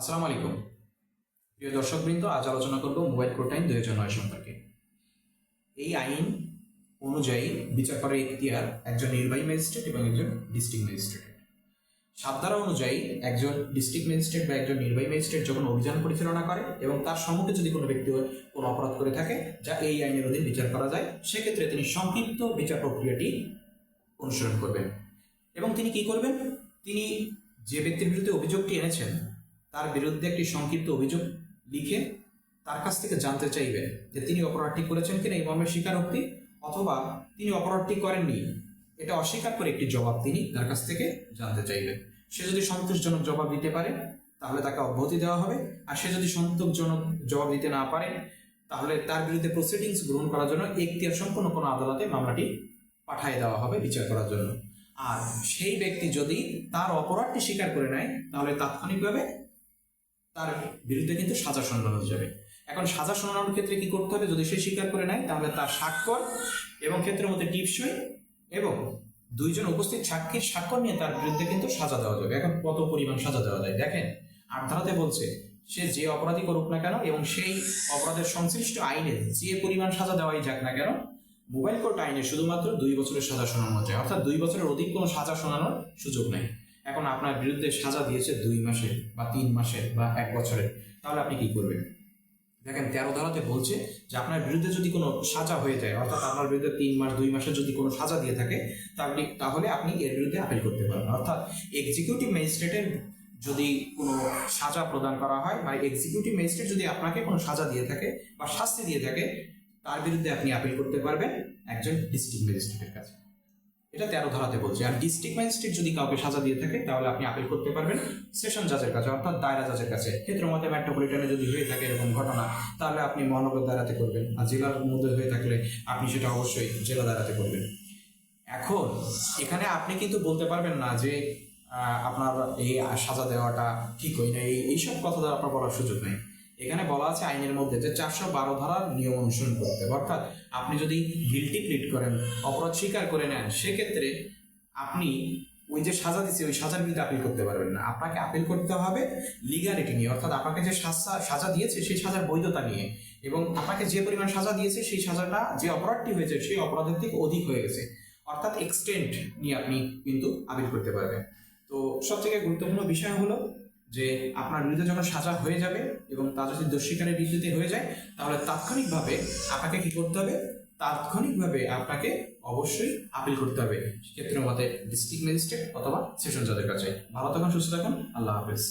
আসসালামু আলাইকুম। প্রিয় দর্শকবৃন্দ, আজ আলোচনা করব মোবাইল কোর্ট আইন দুই হাজার নয় সম্পর্কে। এই আইন অনুযায়ী বিচার করার এখতিয়ার একজন নির্বাহী ম্যাজিস্ট্রেট এবং একজন ডিস্ট্রিক্ট ম্যাজিস্ট্রেটের সাবধারা অনুযায়ী একজন ডিস্ট্রিক্ট ম্যাজিস্ট্রেট বা একজন নির্বাহী ম্যাজিস্ট্রেট যখন অভিযান পরিচালনা করে এবং তার সম্মুখে যদি কোনো ব্যক্তি কোনো অপরাধ করে থাকে, যা এই আইনের অধীন বিচার করা যায়, সেক্ষেত্রে তিনি সংক্ষিপ্ত বিচার প্রক্রিয়াটি অনুসরণ করবেন। এবং তিনি কি করবেন? তিনি যে ব্যক্তির বিরুদ্ধে অভিযোগটি এনেছেন তার বিরুদ্ধে একটি সংক্ষিপ্ত অভিযোগ লিখে তার কাছ থেকে জানতে চাইবে যে তিনি অপরাধটি করেছেন কিনা এই মর্মের স্বীকারোক্তি অথবা তিনি অপরাধটি করেননি। এটা অস্বীকার করে একটি জবাব তিনি তার কাছ থেকে জানতে চাইবে। সে যদি সন্তোষজনক জবাব দিতে পারে, তাহলে তাকে অব্যাহতি দেওয়া হবে। আর সে যদি সন্তোষজনক জবাব দিতে না পারে, তাহলে তার বিরুদ্ধে প্রসিডিংস গ্রহণ করার জন্য এখতিয়ার সম্পন্ন কোনো আদালতে মামলাটি পাঠিয়ে দেওয়া হবে বিচার করার জন্য। আর সেই ব্যক্তি যদি তার অপরাধটি স্বীকার করে নেয়, তাহলে তাৎক্ষণিকভাবে তার বিরুদ্ধে কিন্তু সাজা শোনানো যাবে। এখন সাজা শোনানোর ক্ষেত্রে কি করতে হবে? যদি সে স্বীকার করে নেয়, তাহলে তার স্বাক্ষর এবং ক্ষেত্রের মধ্যে টিপসই এবং দুইজন উপস্থিত সাক্ষীর স্বাক্ষর নিয়ে তার বিরুদ্ধে কিন্তু সাজা দেওয়া যাবে। এখন কত পরিমাণ সাজা দেওয়া যায়? দেখেন আট ধারাতে বলছে, সে যে অপরাধী করুক না কেন এবং সেই অপরাধের সংশ্লিষ্ট আইনে যে পরিমাণ সাজা দেওয়াই যাক না কেন, মোবাইল কোর্ট আইনে শুধুমাত্র দুই বছরের সাজা শোনানো যায়। অর্থাৎ দুই বছরের অধিক কোনো সাজা শোনানোর সুযোগ নেই। এখন আপনার বিরুদ্ধে সাজা দিয়েছে দুই মাসের বা তিন মাসের বা এক বছরের তাহলে আপনি কি করবেন? দেখেন, তেরো ধারাতে বলছে যে আপনার বিরুদ্ধে যদি কোনো সাজা হয়ে যায়, অর্থাৎ আপনার বিরুদ্ধে তিন মাস, দুই মাসের যদি কোনো সাজা দিয়ে থাকে, তাহলে তাহলে আপনি এর বিরুদ্ধে আপিল করতে পারবেন অর্থাৎ এক্সিকিউটিভ ম্যাজিস্ট্রেটের যদি কোনো সাজা প্রদান করা হয় বা এক্সিকিউটিভ ম্যাজিস্ট্রেট যদি আপনাকে কোনো সাজা দিয়ে থাকে বা শাস্তি দিয়ে থাকে, তার বিরুদ্ধে আপনি আপিল করতে পারবেন একজন ডিস্ট্রিক্ট ম্যাজিস্ট্রেটের কাছে। এটা তেরো ধারাতে বলছে। আর ডিস্ট্রিক্ট ম্যাজিস্ট্রেট যদি কাউকে সাজা দিয়ে থাকে, তাহলে আপনি আপিল করতে পারবেন সেশন জাজের কাছে, অর্থাৎ দায়রা জাজের কাছে। ক্ষেত্র মতে মেট্রোপলিটনে যদি হয়ে থাকে এরকম ঘটনা, তাহলে আপনি মহানগর দায়রাতে করবেন। আর জেলার মধ্যে হয়ে থাকলে আপনি সেটা অবশ্যই জেলা দায়রাতে করবেন। এখন, এখানে আপনি কিন্তু বলতে পারবেন না যে আপনার এই সাজা দেওয়াটা ঠিক হয় না এইসব কথা দ্বারা আপনার বলার সুযোগ নেই। এখানে বলা আছে আইনের মধ্যে যে চারশো বারো ধারার নিয়ম অনুসরণ করতে অর্থাৎ আপনি যদি গিলটি প্লিট করেন, অপরাধ স্বীকার করে নেন, সেক্ষেত্রে আপনি ওই যে সাজা দিচ্ছে ওই সাজার বিরুদ্ধে আপিল করতে পারবেন না। আপনাকে আপিল করতে হবে লিগালিটি নিয়ে, অর্থাৎ আপনাকে যে সাজা সাজা দিয়েছে, সেই সাজার বৈধতা নিয়ে। এবং আপনাকে যে পরিমাণ সাজা দিয়েছে, সেই সাজাটা, যে অপরাধটি হয়েছে, সেই অপরাধের থেকে অধিক হয়ে গেছে। অর্থাৎ এক্সটেন্ট নিয়ে আপনি কিন্তু আপিল করতে পারবেন। তো সবথেকে গুরুত্বপূর্ণ বিষয় হলো যে আপনার বিরুদ্ধে যখন সাজা হয়ে যাবে এবং তা যদি দোষীকারের বিরুদ্ধে হয়ে যায়, তাহলে তাৎক্ষণিকভাবে আপনাকে কি করতে হবে? তাৎক্ষণিকভাবে আপনাকে অবশ্যই আপিল করতে হবে সেক্ষেত্রে আমাদের ডিস্ট্রিক্ট ম্যাজিস্ট্রেট অথবা সেশন জজের কাছে। ভালো থাকুন, সুস্থ থাকুন, আল্লাহ হাফেজ।